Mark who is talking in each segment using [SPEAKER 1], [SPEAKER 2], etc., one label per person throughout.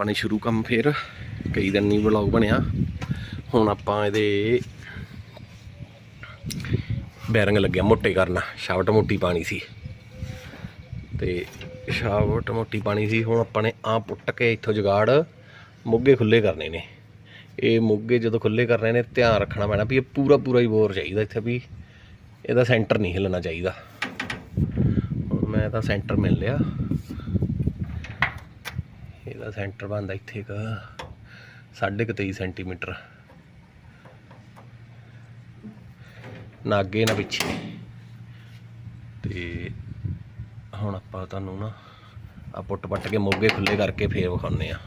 [SPEAKER 1] ਆਪਾਂ ਨੇ ਸ਼ੁਰੂ ਕੰਮ ਫੇਰ, ਕਈ ਦਿਨ ਨਹੀਂ ਵਲੌਗ ਬਣਿਆ। ਹੁਣ ਆਪਾਂ ਇਹਦੇ ਬੈਰਿੰਗ ਲੱਗਿਆ ਮੋਟੇ ਕਰਨਾ। ਸ਼ਾਫਟ ਮੋਟੀ ਪਾਣੀ ਸੀ। ਤੇ ਸ਼ਾਫਟ ਮੋਟੀ ਪਾਣੀ ਸੀ, ਹੁਣ ਆਪਾਂ ਨੇ ਆ ਪੁੱਟ ਕੇ ਇੱਥੋਂ ਜਗਾੜ ਮੁੱਗੇ ਖੁੱਲੇ ਕਰਨੇ ਨੇ। ਇਹ ਮੁੱਗੇ ਜਦੋਂ ਖੁੱਲੇ ਕਰਨੇ ਨੇ, ਧਿਆਨ ਰੱਖਣਾ ਪੈਣਾ ਵੀ ਇਹ ਪੂਰਾ ਪੂਰਾ ਹੀ ਬੋਰ ਚਾਹੀਦਾ ਇੱਥੇ ਵੀ। ਇਹਦਾ ਸੈਂਟਰ ਨਹੀਂ ਹਿੱਲਣਾ ਚਾਹੀਦਾ। ਹੁਣ ਮੈਂ ਤਾਂ ਸੈਂਟਰ ਮਿਲ ਲਿਆ। ਇਹਦਾ ਸੈਂਟਰ ਬਣਦਾ ਇੱਥੇ ਕ ਸਾਢੇ ਕੁ 23 ਸੈਂਟੀਮੀਟਰ। ਨਾ ਅੱਗੇ, ਨਾ ਪਿੱਛੇ। ਤੇ ਹੁਣ ਆਪਾਂ ਤੁਹਾਨੂੰ ਨਾ ਆ ਪੁੱਟ ਪੱਟ ਕੇ ਮੋਗੇ ਖੁੱਲੇ ਕਰਕੇ ਫੇਰ ਵਿਖਾਉਂਦੇ ਆ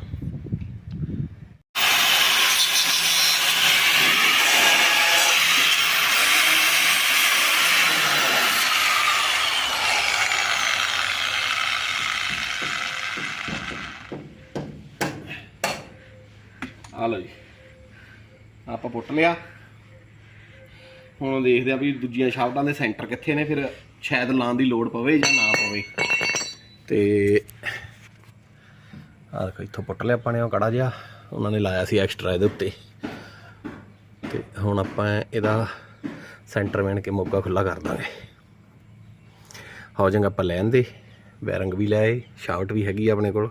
[SPEAKER 1] ਆ ਲਓ ਜੀ। ਆਪਾਂ ਪੁੱਟ ਲਿਆ। ਹੁਣ ਦੇਖਦੇ ਆ ਵੀ ਦੂਜੀਆਂ ਸ਼ਾਫਟਾਂ ਦੇ ਸੈਂਟਰ ਕਿੱਥੇ ਨੇ, ਫਿਰ ਸ਼ਾਇਦ ਲਾਉਣ ਦੀ ਲੋੜ ਪਵੇ ਜਾਂ ਨਾ ਪਵੇ। ਤੇ ਆਹ ਦੇਖੋ, ਇੱਥੋਂ ਪੁੱਟ ਲਿਆ ਆਪਾਂ ਨੇ, ਉਹ ਕੜਾ ਜਿਹਾ। ਉਹਨਾਂ ਨੇ ਲਾਇਆ ਸੀ ਐਕਸਟਰਾ ਇਹਦੇ ਉੱਤੇ। ਤੇ ਹੁਣ ਆਪਾਂ ਇਹਦਾ ਸੈਂਟਰ ਵੇਣ ਕੇ ਮੋਗਾ ਖੁੱਲਾ ਕਰ ਦਾਂਗੇ। ਹਾਊਜਿੰਗ ਆਪਾਂ ਲੈਣ ਦੇ। ਬੈਰੰਗ ਵੀ ਲਿਆਏ ਸ਼ਾਫਟ ਵੀ ਹੈਗੀ ਆ ਆਪਣੇ ਕੋਲ,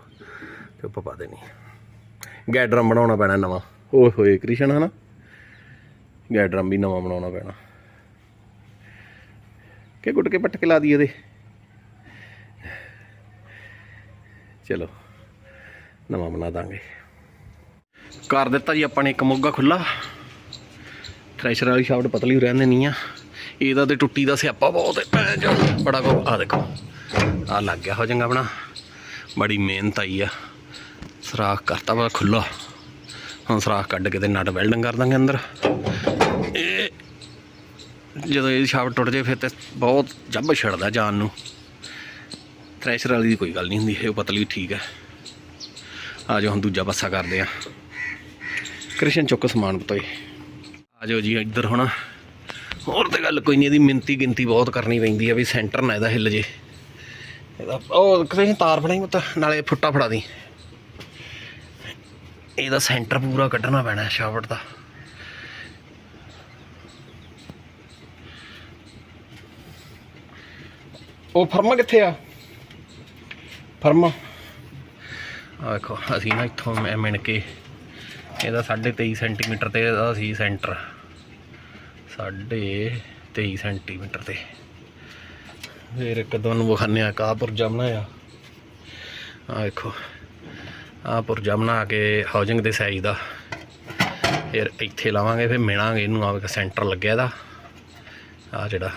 [SPEAKER 1] ਤੇ ਆਪਾਂ ਪਾ ਦੇਣੀ। ਗੈਡ ਡਰਮ ਬਣਾਉਣਾ ਪੈਣਾ ਨਵਾਂ। ਓਏ ਹੋਏ ਕ੍ਰਿਸ਼ਨ ਹਨਾ? ਗੈਡ ਡਰਮ ਵੀ ਨਵਾਂ ਬਣਾਉਣਾ ਪੈਣਾ। ਕਿ ਗੁੱਟ ਕੇ ਪੱਟ ਕੇ ਲਾ ਦਈਏ ਇਹਦੇ? ਚਲੋ ਨਵਾਂ ਬਣਾ ਦਾਂਗੇ। ਕਰ ਦਿੱਤਾ ਜੀ ਆਪਾਂ ਨੇ ਇੱਕ ਮੋਗਾ ਖੁੱਲਾ ਥ੍ਰੈਸ਼ਰ ਵਾਲੀ ਸ਼ਾਫਟ ਪਤਲੀ ਰਹਿਣ ਦੇਣੀ ਆ। ਇਹਦਾ ਤੇ ਟੁੱਟੀ ਦਾ ਸਿਆਪਾ ਬਹੁਤ ਹੈ ਭੈਣ ਚੋ ਬੜਾ ਕੋ ਆ ਦੇਖੋ ਆ ਲੱਗ ਗਿਆ ਹੋ ਚੰਗਾ ਆਪਣਾ। ਬੜੀ ਮਿਹਨਤ ਆਈ ਆ। ਸਰਾਖ ਕਰਤਾ ਵਾ ਖੁੱਲਾ ਹੁਣ ਸਰਾਖ ਕੱਢ ਕੇ ਤੇ ਨਟ ਵੈਲਡਿੰਗ ਕਰ ਦਾਂਗੇ ਅੰਦਰ। ਇਹ ਜਦੋਂ ਇਹਦੀ ਸ਼ਾਫਟ ਟੁੱਟ ਜੇ ਫਿਰ ਤੇ ਬਹੁਤ ਜੱਬ ਛੜਦਾ ਜਾਨ ਨੂੰ। ਥ੍ਰੈਸ਼ਰ ਵਾਲੀ ਦੀ ਕੋਈ ਗੱਲ ਨਹੀਂ ਹੁੰਦੀ, ਇਹ ਪਤਲੀ ਠੀਕ ਹੈ। ਆ ਜਾਓ, ਹੁਣ ਦੂਜਾ ਪਾਸਾ ਕਰਦੇ ਆ ਕ੍ਰਿਸ਼ਨ ਚੁੱਕ ਸਮਾਨ ਪਤੋਏ ਆ ਜਾਓ ਜੀ, ਇੱਧਰ ਹੁਣ। ਹੋਰ ਤੇ ਗੱਲ ਕੋਈ ਨਹੀਂ, ਇਹਦੀ ਮਿੰਤੀ ਗਿਣਤੀ ਬਹੁਤ ਕਰਨੀ ਪੈਂਦੀ ਆ ਵੀ ਸੈਂਟਰ ਨਾ ਇਹਦਾ ਹਿੱਲ ਜੇ। ਇਹਦਾ ਉਹ ਕਿਸੇ ਤਾਰ ਫੜਾਈ ਮਤ ਨਾਲੇ ਫੁੱਟਾ ਫੜਾ ਦੀ। ਇਹਦਾ ਸੈਂਟਰ ਪੂਰਾ ਕੱਢਣਾ ਪੈਣਾ ਸ਼ਾਫਟ ਦਾ। ਉਹ ਫਰਮਾ ਕਿੱਥੇ ਆ? ਫਰਮਾ। ਆ ਵੇਖੋ ਅਸੀਂ ਨਾ ਇੱਥੋਂ ਮੈਂ ਮਿਣ ਕੇ ਇਹਦਾ 23.5 ਸੈਂਟੀਮੀਟਰ ਤੇ ਇਹਦਾ ਸੀ ਸੈਂਟਰ। 23.5 ਸੈਂਟੀਮੀਟਰ ਤੇ। ਫਿਰ ਇੱਕ ਤੁਹਾਨੂੰ ਵਿਖਾਉਂਦੇ ਆ ਕਾ ਪੁਰਜਾ ਬਣਾਇਆ ਆ ਵੇਖੋ ਆ ਪੁਰਜਾ ਬਣਾ ਕੇ ਹਾਊਜਿੰਗ ਦੇ ਸਾਈਜ਼ ਦਾ। ਫਿਰ ਇੱਥੇ ਲਾਵਾਂਗੇ, ਫਿਰ ਮਿਣਾਂਗੇ ਇਹਨੂੰ ਆ ਸੈਂਟਰ ਲੱਗਿਆ ਇਹਦਾ। ਆ ਜਿਹੜਾ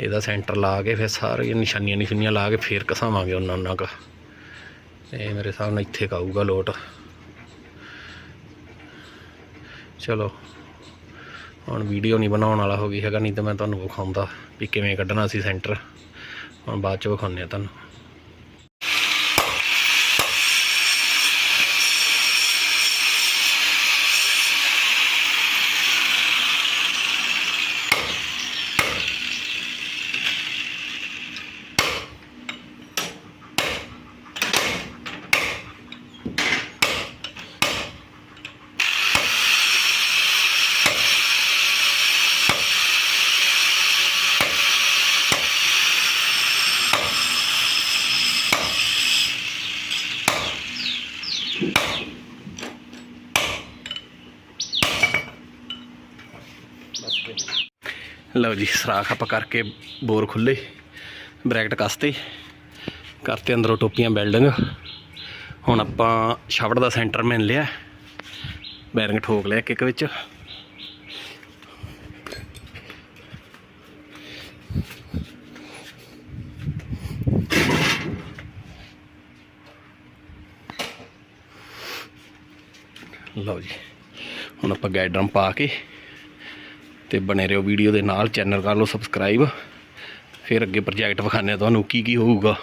[SPEAKER 1] ਇਹਦਾ ਸੈਂਟਰ ਲਾ ਕੇ ਫਿਰ ਸਾਰੀਆਂ ਨਿਸ਼ਾਨੀਆਂ ਨਿਸ਼ਾਨੀਆਂ ਲਾ ਕੇ ਫਿਰ ਕਸਾਵਾਂਗੇ ਉਹਨਾਂ ਉਹਨਾਂ ਕ। ਇਹ ਮੇਰੇ ਹਿਸਾਬ ਨਾਲ ਇੱਥੇ ਕਾਊਗਾ ਲੋਟ। ਚਲੋ, ਹੁਣ ਵੀਡੀਓ ਨਹੀਂ ਬਣਾਉਣ ਵਾਲਾ ਹੋ ਗਈ ਹੈਗਾ, ਨਹੀਂ ਤਾਂ ਮੈਂ ਤੁਹਾਨੂੰ ਵਿਖਾਉਂਦਾ ਵੀ ਕਿਵੇਂ ਕੱਢਣਾ ਸੀ ਸੈਂਟਰ ਹੁਣ ਬਾਅਦ ਚ ਵਿਖਾਉਂਦੇ ਆ ਤੁਹਾਨੂੰ। ਲਓ ਜੀ, ਸਰਾਖ ਆਪਾਂ ਕਰਕੇ ਬੋਰ ਖੁੱਲੇ, ਬ੍ਰੈਕਟ ਕਸਤੇ, ਕਰਤੇ ਅੰਦਰੋਂ ਟੋਪੀਆਂ ਬਿਲਡਿੰਗ। ਹੁਣ ਆਪਾਂ ਸ਼ਾਫਟ ਦਾ ਸੈਂਟਰ ਮਿਲ ਲਿਆ, ਬੈਰਿੰਗ ਠੋਕ ਲਿਆ ਕਿੱਕ ਵਿੱਚ। ਲਓ ਜੀ, ਹੁਣ ਆਪਾਂ ਗਾਈਡ ਪਾ ਕੇ ਤੇ ਬਣੇ ਰਹੋ ਵੀਡੀਓ ਦੇ ਨਾਲ, ਚੈਨਲ ਕਰ ਲਓ ਸਬਸਕ੍ਰਾਈਬ ਫਿਰ ਅੱਗੇ ਪ੍ਰੋਜੈਕਟ ਵਿਖਾਣੇ ਤੁਹਾਨੂੰ ਕੀ ਕੀ ਹੋਊਗਾ।